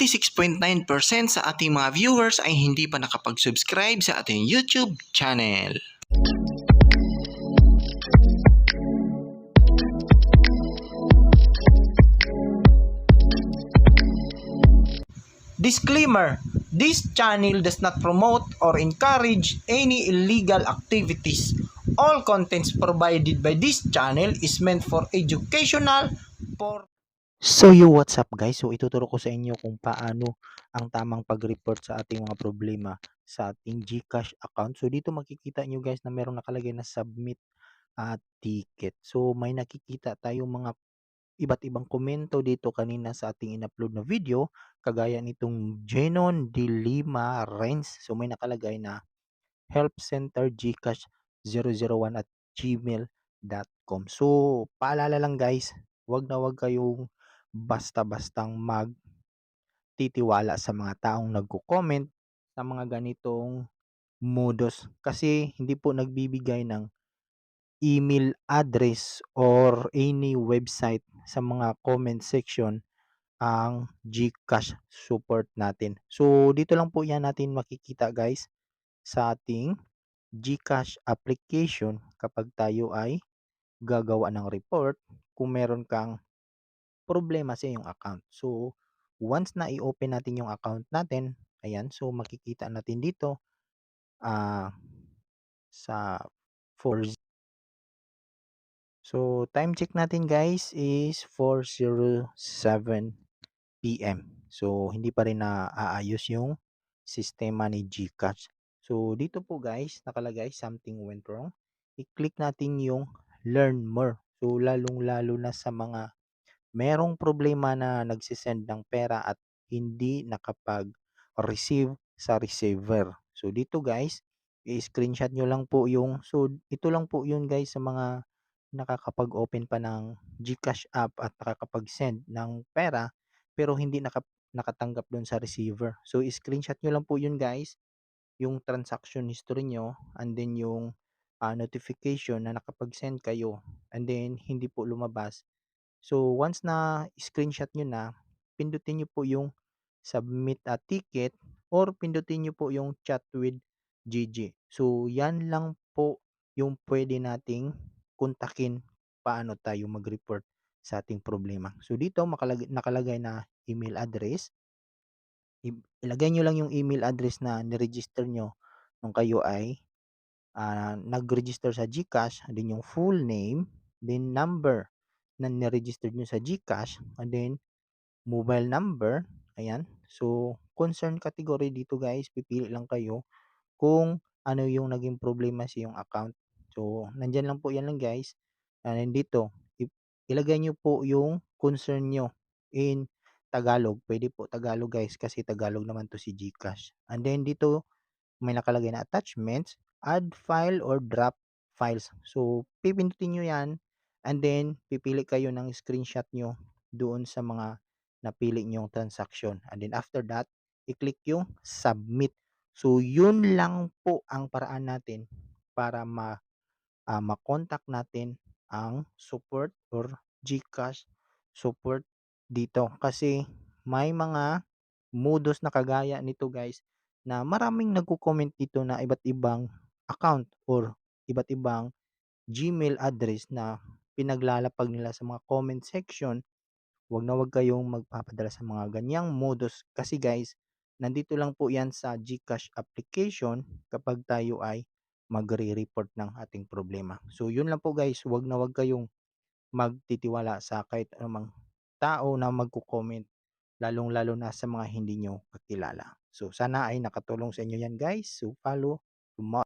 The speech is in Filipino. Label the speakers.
Speaker 1: 96.9% sa ating mga viewers ay hindi pa nakapag-subscribe sa ating YouTube channel.
Speaker 2: Disclaimer This channel does not promote or encourage any illegal activities. All contents provided by this channel is meant for educational for
Speaker 3: So yo, what's up guys? So ituturo ko sa inyo kung paano ang tamang pag-report sa ating mga problema sa ating GCash account. So dito makikita nyo guys na merong nakalagay na submit at ticket. So may nakikita tayong mga iba't ibang komento dito kanina sa ating in-upload na video kagaya nitong Jenon de Lima Renz. So may nakalagay na help center gcash 001 at gmail.com. So paalala lang guys, wag na wag kayong basta-bastang mag titiwala sa mga taong nagko-comment sa mga ganitong modus kasi hindi po nagbibigay ng email address or any website sa mga comment section ang GCash support natin. So dito lang po yan natin makikita guys sa ating GCash application kapag tayo ay gagawa ng report kung meron kang problema sa iyong account. So, once na i-open natin yung account natin, ayan, so makikita natin dito ah sa 4 So, time check natin guys is 4:07 PM. So, hindi pa rin naaayos yung sistema ni GCash. So, dito po guys, nakalagay something went wrong. I-click natin yung learn more. So, lalong-lalo na sa mga merong problema na nagsisend ng pera at hindi nakapag-receive sa receiver. So, dito guys, i-screenshot nyo lang po yung, so, ito lang po yun guys sa mga nakakapag-open pa ng GCash app at nakakapag-send ng pera pero hindi naka, nakatanggap doon sa receiver. So, i-screenshot nyo lang po yun guys, yung transaction history nyo and then yung ah, notification na nakapag-send kayo and then hindi po lumabas. So, once na screenshot nyo na, pindutin nyo po yung submit a ticket or pindutin nyo po yung chat with GG. So, yan lang po yung pwede nating kontakin paano tayo mag-report sa ating problema. So, dito makalagay, nakalagay na email address. Ilagay nyo lang yung email address na niregister nyo nung kayo ay ah, nag-register sa GCash, then yung full name, then number na niregister nyo sa GCash, and then mobile number, ayan. So, concern category dito guys, pipili lang kayo kung ano yung naging problema sa iyong account. So, nandyan lang po yan lang guys. And then dito, ilagay nyo po yung concern nyo in Tagalog. Pwede po Tagalog guys kasi Tagalog naman to si GCash. And then dito, may nakalagay na attachments, add file or drop files. So, pipindutin nyo yan and then pipili kayo ng screenshot nyo doon sa mga napili nyong transaction. And then after that, i-click yung submit. So, yun lang po ang paraan natin para ma ah, ma-contact natin ang support or GCash support dito. Kasi may mga modus na kagaya nito guys na maraming nagko-comment dito na iba't ibang account or iba't ibang Gmail address na pinaglalapag nila sa mga comment section. Huwag na huwag kayong magpapadala sa mga ganyang modus kasi guys, nandito lang po yan sa GCash application kapag tayo ay magre-report ng ating problema. So yun lang po guys, huwag na huwag kayong magtitiwala sa kahit anumang tao na magko-comment lalong-lalo na sa mga hindi nyo kakilala. So sana ay nakatulong sa inyo yan guys. So follow tomorrow.